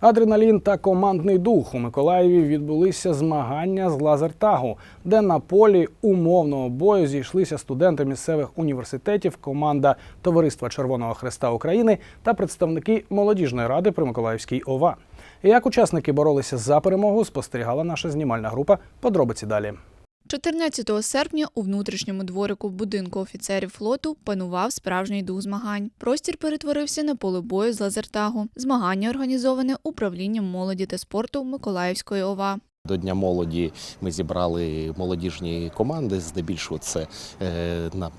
Адреналін та командний дух у Миколаєві відбулися змагання з лазертагу, де на полі умовного бою зійшлися студенти місцевих університетів, команда Товариства Червоного Хреста України та представники молодіжної ради при Миколаївській ОВА. Як учасники боролися за перемогу, спостерігала наша знімальна група. Подробиці далі. 14 серпня у внутрішньому дворику будинку офіцерів флоту панував справжній дух змагань. Простір перетворився на поле бою з лазертагу. Змагання організоване управлінням молоді та спорту Миколаївської ОВА. До Дня молоді ми зібрали молодіжні команди, здебільшого це е, на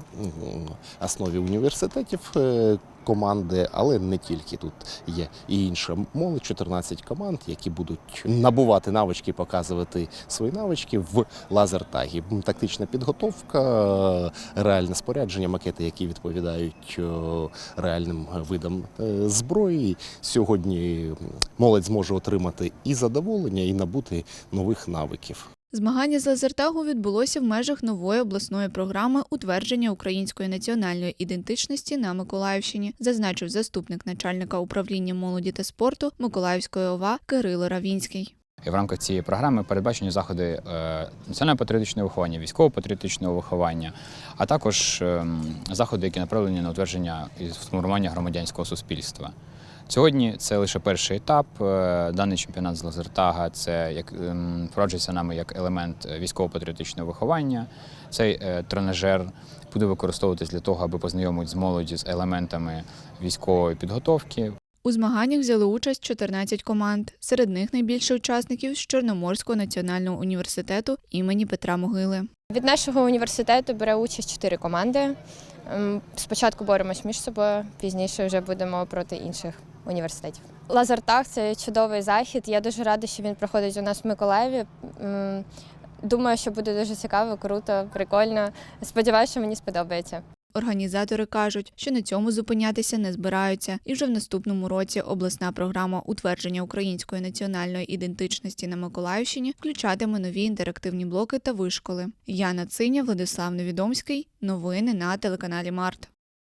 основі університетів е, команди, але не тільки тут є і інша молодь, 14 команд, які будуть набувати навички, показувати свої навички в лазертагі. Тактична підготовка, е, реальне спорядження, макети, які відповідають е, реальним видам е, зброї. Сьогодні молодь зможе отримати і задоволення, і набути нових навиків. Змагання з лазертагу відбулося в межах нової обласної програми утвердження української національної ідентичності на Миколаївщині, зазначив заступник начальника управління молоді та спорту Миколаївської ОВА Кирило Равінський. І в рамках цієї програми передбачені заходи е, національно-патріотичного виховання, військово-патріотичного виховання, а також ем, заходи, які направлені на утвердження і сформування громадянського суспільства. Сьогодні це лише перший етап. Е, Даний чемпіонат з лазертага це як ем, впроваджується нами як елемент військово-патріотичного виховання. Цей е, тренажер буде використовуватись для того, аби познайомити з молоді з елементами військової підготовки, У змаганнях взяли участь 14 команд. Серед них найбільше учасників з Чорноморського національного університету імені Петра Могили. Від нашого університету бере участь чотири команди. Ем, Спочатку боремось між собою, пізніше вже будемо проти інших університетів. Лазертаг це чудовий захід. Я дуже рада, що він проходить у нас в Миколаєві. Ем, Думаю, що буде дуже цікаво, круто, прикольно. Сподіваюся, що мені сподобається. Організатори кажуть, що на цьому зупинятися не збираються, і вже в наступному році обласна програма утвердження української національної ідентичності на Миколаївщині включатиме нові інтерактивні блоки та вишколи. Яна Циня, Владислав Невідомський. Новини на телеканалі Март.